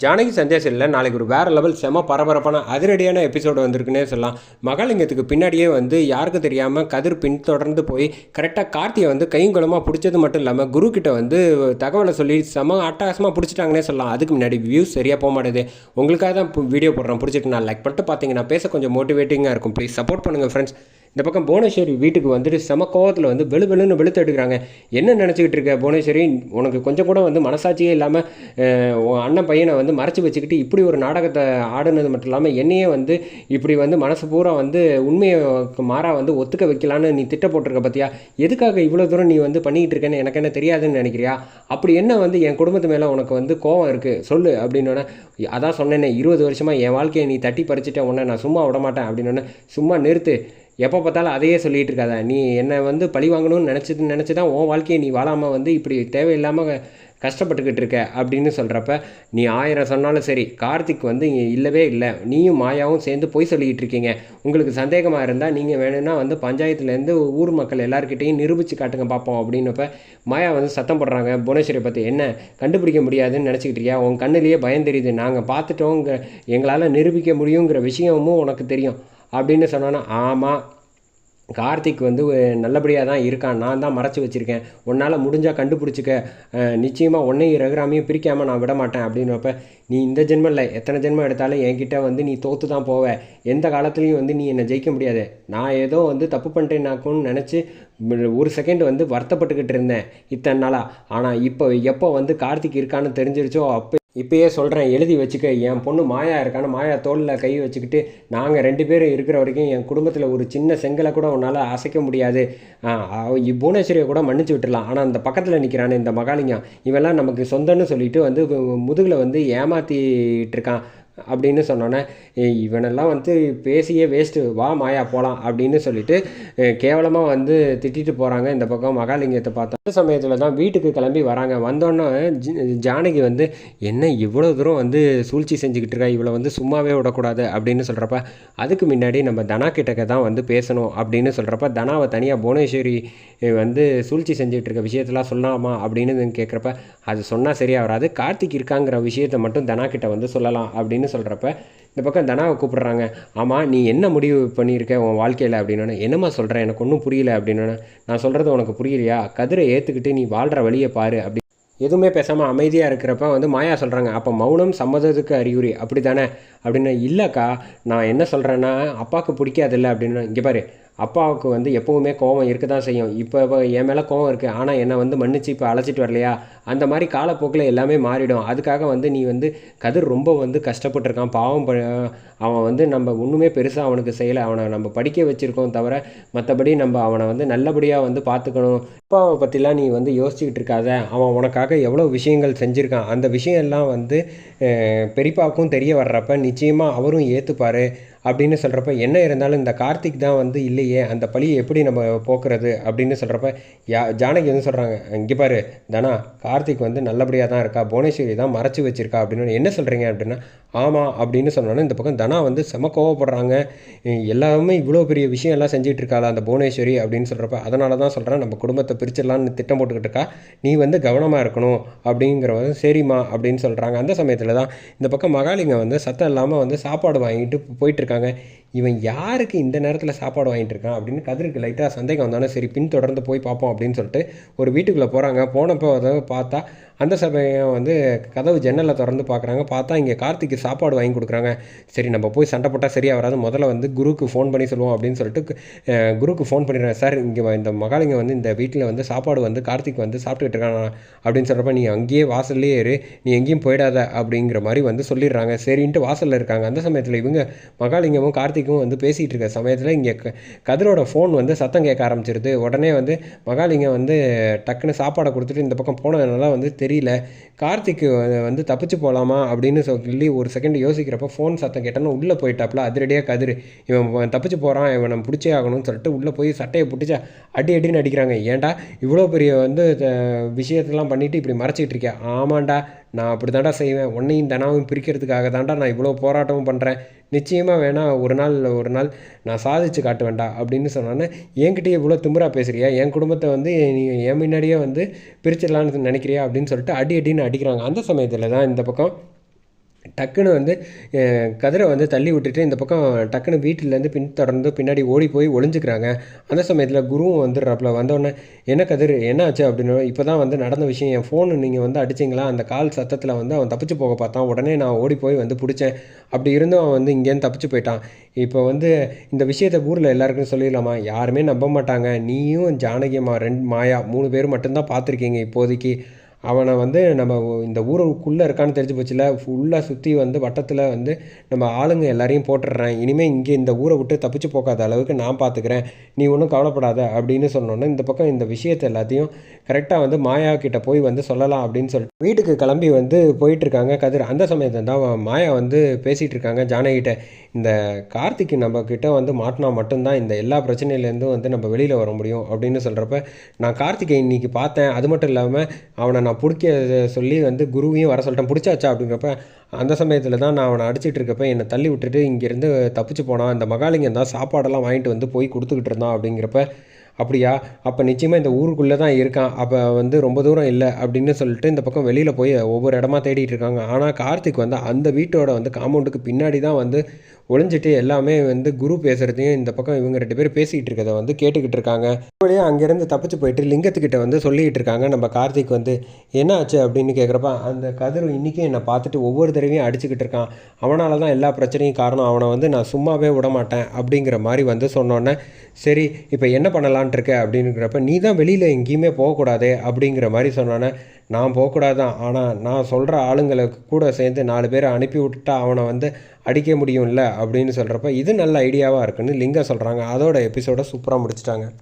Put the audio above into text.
ஜானகி சந்தேசத்தில் நாளைக்கு ஒரு வேறு லெவல் செம பரபரப்பான அதிரடியான எபிசோடு வந்திருக்குன்னே சொல்லலாம். மகாலிங்கத்துக்கு பின்னாடியே வந்து யாருக்கும் தெரியாமல் கதிர் பின்தொடர்ந்து போய் கரெக்டாக கார்த்தியை வந்து கைங்குளமாக பிடிச்சது மட்டும் இல்லாமல் குரு கிட்ட வந்து தகவலை சொல்லி செம அட்டகாசமாக பிடிச்சிட்டாங்கன்னே சொல்லலாம். அதுக்கு முன்னாடி வியூஸ் சரியாக போக மாட்டேது உங்களுக்காக தான் வீடியோ போடுறேன். பிடிச்சிட்டு நான் லைக் பண்ணிட்டு பார்த்தீங்கன்னா பேச கொஞ்சம் மோட்டிவேட்டிங்காக இருக்கும். ப்ளீஸ் சப்போர்ட் பண்ணுங்கள் ஃப்ரெண்ட்ஸ் இந்த பக்கம் புவனேஸ்வரி வீட்டுக்கு வந்துட்டு செம கோவத்தில் வந்து வெளு வெளுன்னு வெளுத்து எடுக்கிறாங்க. என்ன நினச்சிக்கிட்டு இருக்க புவனேஸ்வரி? உனக்கு கொஞ்சம் கூட வந்து மனசாட்சியே இல்லாமல் அண்ணன் பையனை வந்து மறைச்சி வச்சுக்கிட்டு இப்படி ஒரு நாடகத்தை ஆடுனது மட்டும் இல்லாமல் என்னையே வந்து இப்படி வந்து மனசு பூரா வந்து உண்மையை மாறாக வந்து ஒத்துக்க வைக்கலான்னு நீ திட்ட போட்டிருக்க பார்த்தியா எதுக்காக இவ்வளோ தூரம் நீ வந்து பண்ணிக்கிட்டு இருக்கேன்னு எனக்கு என்ன தெரியாதுன்னு நினைக்கிறியா? அப்படி என்ன வந்து என் குடும்பத்து மேலே உனக்கு வந்து கோவம் இருக்குது சொல்லு அப்படின்னோடனே அதான் சொன்னேனே இருபது வருஷமாக என் வாழ்க்கையை நீ தட்டி பறிச்சிட்ட உன்னை நான் சும்மா விட மாட்டேன் அப்படின்னோடனே சும்மா நிறுத்து. எப்போ பார்த்தாலும் அதையே சொல்லிகிட்டு இருக்காத. நீ என்னை வந்து பழி வாங்கணும்னு நினச்சி நினச்சி தான் உன் வாழ்க்கையை நீ வாழாமல் வந்து இப்படி தேவையில்லாமல் கஷ்டப்பட்டுக்கிட்டு இருக்க அப்படின்னு சொல்கிறப்ப நீ ஆயிரம் சொன்னாலும் சரி கார்த்திக் வந்து இங்கே இல்லவே இல்லை. நீயும் மாயாவும் சேர்ந்து போய் சொல்லிக்கிட்டு இருக்கீங்க. உங்களுக்கு சந்தேகமாக இருந்தால் நீங்கள் வேணும்னா வந்து பஞ்சாயத்துலேருந்து ஊர் மக்கள் எல்லாருக்கிட்டையும் நிரூபித்து காட்டுங்க பார்ப்போம் அப்படின்னப்ப மாயா வந்து சத்தம் போடுறாங்க. புவனேஸ்வரி பற்றி என்ன? கண்டுபிடிக்க முடியாதுன்னு நினச்சிக்கிட்டு இருக்கியா? உன் கண்ணுலேயே பயம் தெரியுது. நாங்கள் பார்த்துட்டோங்க எங்களால் நிரூபிக்க முடியுங்கிற விஷயமும் உனக்கு தெரியும் அப்படின்னு சொன்னோன்னா ஆமாம் கார்த்திக் வந்து நல்லபடியாக தான் இருக்கான். நான் தான் மறைச்சி வச்சுருக்கேன். உன்னால் முடிஞ்சால் கண்டுபிடிச்சிக்க. நிச்சயமாக உன்னையும் ரகுராமையும் பிரிக்காமல் நான் விட மாட்டேன் அப்படின்றப்ப நீ இந்த ஜென்மம் இல்லை. எத்தனை ஜென்மம் எடுத்தாலும் என்கிட்ட வந்து நீ தோற்று தான் போவ. எந்த காலத்துலேயும் வந்து நீ என்னை ஜெயிக்க முடியாது. நான் ஏதோ வந்து தப்பு பண்ணிட்டேனாக்கும்னு நினச்சி ஒரு செகண்ட் வந்து வருத்தப்பட்டுக்கிட்டு இருந்தேன் இத்தனை நாளாக ஆனால் இப்போ எப்போ வந்து கார்த்திக் இருக்கான்னு தெரிஞ்சிருச்சோ அப்போ இப்பயே சொல்கிறேன் எழுதி வச்சுக்க. என் பொண்ணு மாயா இருக்கான்னு மாயா தோளில் கை வச்சுக்கிட்டு நாங்கள் ரெண்டு பேரும் இருக்கிற வரைக்கும் என் குடும்பத்தில் ஒரு சின்ன செங்கலை கூட உன்னால் அசைக்க முடியாது. புவனேஸ்வரியை கூட மன்னிச்சு விட்டுலாம் ஆனால் அந்த பக்கத்தில் நிற்கிறானே இந்த மகாலிங்கம். இவெல்லாம் நமக்கு சொந்தம்னு சொல்லிட்டு வந்து முதுகில் வந்து ஏமாற்றிட்டு இருக்கான். அப்படின்னு சொன்னோன்னே இவனெல்லாம் வந்து பேசியே வேஸ்ட்டு வா மாயா போகலாம் அப்படின்னு சொல்லிட்டு கேவலமாக வந்து திட்டிட்டு போகிறாங்க இந்த பக்கம் மகாலிங்கத்தை பார்த்தா. அந்த சமயத்தில் தான் வீட்டுக்கு கிளம்பி வராங்க. வந்தோன்னே ஜானகி வந்து என்ன இவ்வளோ தூரம் வந்து சூழ்ச்சி செஞ்சுக்கிட்டு இருக்கா? இவளை வந்து சும்மாவே விடக்கூடாது அப்படின்னு சொல்கிறப்ப அதுக்கு முன்னாடி நம்ம தனா கிட்டக்க தான் வந்து பேசணும் அப்படின்னு சொல்கிறப்ப தனாவை தனியாக புவனேஸ்வரி வந்து சூழ்ச்சி செஞ்சுக்கிட்டு இருக்க விஷயத்தெல்லாம் சொல்லலாமா அப்படின்னு கேட்குறப்ப அது சொன்னால் சரியாக வராது. கார்த்திக் இருக்காங்கிற விஷயத்தை மட்டும் தனா கிட்ட வந்து சொல்லலாம் அப்படின்னு சொல்கிறப்ப இந்த பக்கம் தனாவை கூப்பிட்றாங்க. ஆமாம் நீ என்ன முடிவு பண்ணியிருக்க உன் வாழ்க்கையில் அப்படின்னா என்னம்மா சொல்கிறேன் எனக்கு ஒன்றும் புரியல அப்படின்னா நான் சொல்கிறது உனக்கு புரியலையா? கதிரை ஏற்றுக்கிட்டு நீ வாழ்கிற வழியை பாரு அப்படி. எதுவுமே பேசாமல் அமைதியாக இருக்கிறப்ப வந்து மாயா சொல்கிறாங்க அப்போ மௌனம் சம்மதத்துக்கு அறிகுறி அப்படி தானே அப்படின்னு இல்லைக்கா நான் என்ன சொல்கிறேன்னா அப்பாவுக்கு பிடிக்காதில்ல அப்படின்னு இங்கே பாரு அப்பாவுக்கு வந்து எப்போவுமே கோவம் இருக்க தான் செய்யும். இப்போ என் மேலே கோவம் இருக்குது ஆனால் என்னை வந்து மன்னிச்சு இப்போ அழைச்சிட்டு வரலையா? அந்த மாதிரி காலப்போக்கில் எல்லாமே மாறிடும். அதுக்காக வந்து நீ வந்து கதிர் ரொம்ப வந்து கஷ்டப்பட்டுருக்கான். பாவம் ப அவன் வந்து நம்ம ஒன்றுமே பெருசாக அவனுக்கு செய்யலை. அவனை நம்ம படிக்க வச்சுருக்கோம் தவிர மற்றபடி நம்ம அவனை வந்து நல்லபடியாக வந்து பார்த்துக்கணும் அப்பாவை பற்றிலாம் நீ வந்து யோசிச்சுக்கிட்டு இருக்காத. அவன் உனக்காக எவ்வளோ விஷயங்கள் செஞ்சுருக்கான். அந்த விஷயம் எல்லாம் வந்து பெரியப்பாவுக்கும் தெரிய வர்றப்ப நிச்சயமாக அவரும் ஏற்றுப்பார் அப்படின்னு சொல்கிறப்ப என்ன இருந்தாலும் இந்த கார்த்திக் தான் வந்து இல்லையே அந்த பழியை எப்படி நம்ம போக்குறது அப்படின்னு சொல்கிறப்ப யா ஜானகி வந்து சொல்கிறாங்க இங்கே பாரு தனா கார்த்திக் வந்து நல்லபடியாக தான் இருக்கா புவனேஸ்வரி தான் மறைச்சி வச்சிருக்கா அப்படின்னு. என்ன சொல்கிறீங்க அப்படின்னா ஆமாம் அப்படின்னு சொன்னோன்னே இந்த பக்கம் தனா வந்து செம கோவப்படுறாங்க. எல்லாமே இவ்வளோ பெரிய விஷயம் எல்லாம் செஞ்சுட்டு இருக்காளா அந்த புவனேஸ்வரி அப்படின்னு சொல்கிறப்ப அதனால தான் சொல்கிறேன் நம்ம குடும்பத்தை பிரிச்சிடலான்னு திட்டம் போட்டுக்கிட்டு இருக்கா. நீ வந்து கவனமாக இருக்கணும் அப்படிங்கிறவங்க சரிம்மா அப்படின்னு சொல்கிறாங்க அந்த சமயத்தில் தான் இந்த பக்கம் மகாலிங்கம் வந்து சத்தம் இல்லாமல் வந்து சாப்பாடு வாங்கிட்டு போயிட்டுருக்காங்க இவன் யாருக்கு இந்த நேரத்தில் சாப்பாடு வாங்கிட்டு இருக்கான் அப்படின்னு கதிருக்கு லைட்டாக சந்தேகம் வந்தானே சரி பின் தொடர்ந்து போய் பார்ப்போம் அப்படின்னு சொல்லிட்டு ஒரு வீட்டுக்குள்ளே போகிறாங்க போனப்போ அதாவது பார்த்தா அந்த சமயம் வந்து கதவு ஜன்னலை திறந்து பார்க்குறாங்க. பார்த்தா இங்கே கார்த்திக்கு சாப்பாடு வாங்கி கொடுக்குறாங்க. சரி நம்ம போய் சண்டை போட்டால் சரியாக வராது. முதல்ல வந்து குருக்கு ஃபோன் பண்ணி சொல்லுவோம் அப்படின்னு சொல்லிட்டு குருக்கு ஃபோன் பண்ணிடுறேன் சார் இங்கே இந்த மகாலிங்க வந்து இந்த வீட்டில் வந்து சாப்பாடு வந்து கார்த்திக் வந்து சாப்பிட்டுக்கிட்டு இருக்கானா? அப்படின்னு சொல்கிறப்ப நீ அங்கேயே வாசல்லே இரு. நீ எங்கேயும் போயிடாத. அப்படிங்கிற மாதிரி வந்து சொல்லிடுறாங்க. சரின்ட்டு வாசலில் இருக்காங்க. அந்த சமயத்தில் இவங்க மகாலிங்கமும் கார்த்திக்கும் வந்து பேசிகிட்டு இருக்க சமயத்தில் இங்கே கதிரோட ஃபோன் வந்து சத்தம் கேட்க ஆரம்பிச்சிருது. உடனே வந்து மகாலிங்கம் வந்து டக்குன்னு சாப்பாடை கொடுத்துட்டு இந்த பக்கம் போனதுனால வந்து தெரியல. கார்த்திக்கு வந்து தப்பிச்சு போகலாமா அப்படின்னு சொல்லி ஒரு செகண்ட் யோசிக்கிறப்ப ஃபோன் சத்தம் கேட்டோன்னா உள்ளே போயிட்டாப்புல அதிரடியாக கதிர் இவன் தப்பிச்சு போகிறான் இவன் நம்ம பிடிச்சே ஆகணும்னு சொல்லிட்டு உள்ளே போய் சட்டையை பிடிச்சா அடி அடின்னு அடிக்கிறாங்க. ஏன்டா இவ்வளோ பெரிய வந்து விஷயத்தெல்லாம் பண்ணிவிட்டு இப்படி மறைச்சிக்கிட்டு இருக்கேன் ஆமாண்டா நான் அப்படி தாண்டா செய்வேன். உன்னையும் தனாவும் பிரிக்கிறதுக்காக தாண்டா நான் இவ்வளோ போராட்டமும் பண்ணுறேன் நிச்சயமாக வேணால் ஒரு நாள் ஒரு நாள் நான் சாதிச்சு காட்ட வேண்டாம் அப்படின்னு சொன்னோன்னே என்கிட்டயே இவ்வளோ திமுறாக பேசுகிறியா என் குடும்பத்தை வந்து நீ என் முன்னாடியே வந்து பிரிச்சிடலான்னு நினைக்கிறியா? அப்படின்னு சொல்லிட்டு அடி அடின்னு அடிக்கிறாங்க. அந்த சமயத்தில் தான் இந்த பக்கம் டக்குன்னு வந்து கதிரை வந்து தள்ளி விட்டுட்டு இந்த பக்கம் டக்குன்னு வீட்டிலேருந்து பின்தொடர்ந்து பின்னாடி ஓடி போய் ஒளிஞ்சுக்கிறாங்க. அந்த சமயத்தில் குருவும் வந்துடுறாப்புல. வந்தோடனே என்ன கதிர் என்ன ஆச்சு? அப்படின்னு இப்போ தான் வந்து நடந்த விஷயம். என் ஃபோனு நீங்கள் வந்து அடிச்சிங்களா? அந்த கால் சத்தத்தில் வந்து அவன் தப்பிச்சு போக பார்த்தான். உடனே நான் ஓடி போய் வந்து பிடிச்சேன். அப்படி இருந்தும் அவன் வந்து இங்கேருந்து தப்பிச்சு போயிட்டான். இப்போ வந்து இந்த விஷயத்தை ஊரில் எல்லாருக்கும் சொல்லிடலாமா? யாருமே நம்ப மாட்டாங்க. நீயும் ஜானகியம்மா ரெண்டு மாயா மூணு பேர் மட்டும்தான் பார்த்துருக்கீங்க இப்போதைக்கு. அவனை வந்து நம்ம இந்த ஊருக்குள்ளே இருக்கான்னு தெரிஞ்சு போச்சுல ஃபுல்லாக சுற்றி வந்து வட்டத்தில் வந்து நம்ம ஆளுங்க எல்லாரையும் போட்டுடுறேன். இனிமேல் இங்கே இந்த ஊரை விட்டு தப்பிச்சு போகாத அளவுக்கு நான் பார்த்துக்கிறேன் நீ ஒன்றும் கவலைப்படாத அப்படின்னு சொன்னோன்னே இந்த பக்கம் இந்த விஷயத்தை எல்லாத்தையும் கரெக்டாக வந்து மாயா கிட்டே போய் வந்து சொல்லலாம் அப்படின்னு சொல்லிட்டு வீட்டுக்கு கிளம்பி வந்து போயிட்டுருக்காங்க கதிர். அந்த சமயத்தில் தான் அவன் மாயா வந்து பேசிகிட்டு இருக்காங்க ஜானகிட்ட இந்த கார்த்திக் நம்ம கிட்ட வந்து மாட்டினா மட்டும்தான் இந்த எல்லா பிரச்சனையிலேருந்தும் வந்து நம்ம வெளியில் வர முடியும் அப்படின்னு சொல்கிறப்ப நான் கார்த்திகை இன்னைக்கு பார்த்தேன். அது மட்டும் இல்லாமல் அவனை நான் பிடிக்க சொல்லி வந்து குருவையும் வர சொல்லிட்டேன். பிடிச்சாச்சா அப்படிங்கிறப்ப அந்த சமயத்தில் தான் நான் அவனை அடிச்சிட்டு இருக்கப்ப என்னை தள்ளி விட்டுட்டு இங்கேருந்து தப்பிச்சு போனான் இந்த மகாலிங்கம் தான் சாப்பாடெல்லாம் வாங்கிட்டு வந்து போய் கொடுத்துக்கிட்டு இருந்தான் அப்படிங்கிறப்ப அப்படியா? அப்போ நிச்சயமாக இந்த ஊருக்குள்ளே தான் இருக்கான். அப்போ வந்து ரொம்ப தூரம் இல்லை அப்படின்னு சொல்லிட்டு இந்த பக்கம் வெளியில் போய் ஒவ்வொரு இடமா தேடிட்டு இருக்காங்க. ஆனால் கார்த்திக் வந்து அந்த வீட்டோட வந்து காம்பவுண்டுக்கு பின்னாடி தான் வந்து ஒளிஞ்சிட்டு எல்லாமே வந்து குரு பேசுகிறதையும் இந்த பக்கம் இவங்க ரெண்டு பேரும் பேசிக்கிட்டு இருக்கதை வந்து கேட்டுக்கிட்டு இருக்காங்க. அப்படியே அங்கேருந்து தப்பிச்சு போயிட்டு லிங்கத்துக்கிட்ட வந்து சொல்லிக்கிட்டு இருக்காங்க. நம்ம கார்த்திக் வந்து என்ன ஆச்சு? அப்படின்னு கேட்குறப்ப அந்த கதிர் இன்றைக்கும் என்னை பார்த்துட்டு ஒவ்வொரு தடவையும் அடிச்சுக்கிட்டு இருக்கான். அவனால தான் எல்லா பிரச்சனையும் காரணம். அவனை வந்து நான் சும்மாவே விட மாட்டேன் அப்படிங்கிற மாதிரி வந்து சொன்னோன்னே சரி இப்போ என்ன பண்ணலான்னு இருக்க அப்படிங்கிறப்ப நீ தான் வெளியில் எங்கேயுமே போகக்கூடாதே அப்படிங்கிற மாதிரி சொன்னானே நான் போகக்கூடாதான் ஆனால் நான் சொல்கிற ஆளுங்களுக்கு கூட சேர்ந்து நாலு பேரை அனுப்பி விட்டுட்டா அவனை வந்து அடிக்க முடியும்ல? அப்படின்னு சொல்கிறப்ப இது நல்ல ஐடியாவாக இருக்குன்னு லிங்கம் சொல்கிறாங்க அதோட எபிசோடை சூப்பராக முடிச்சிட்டாங்க.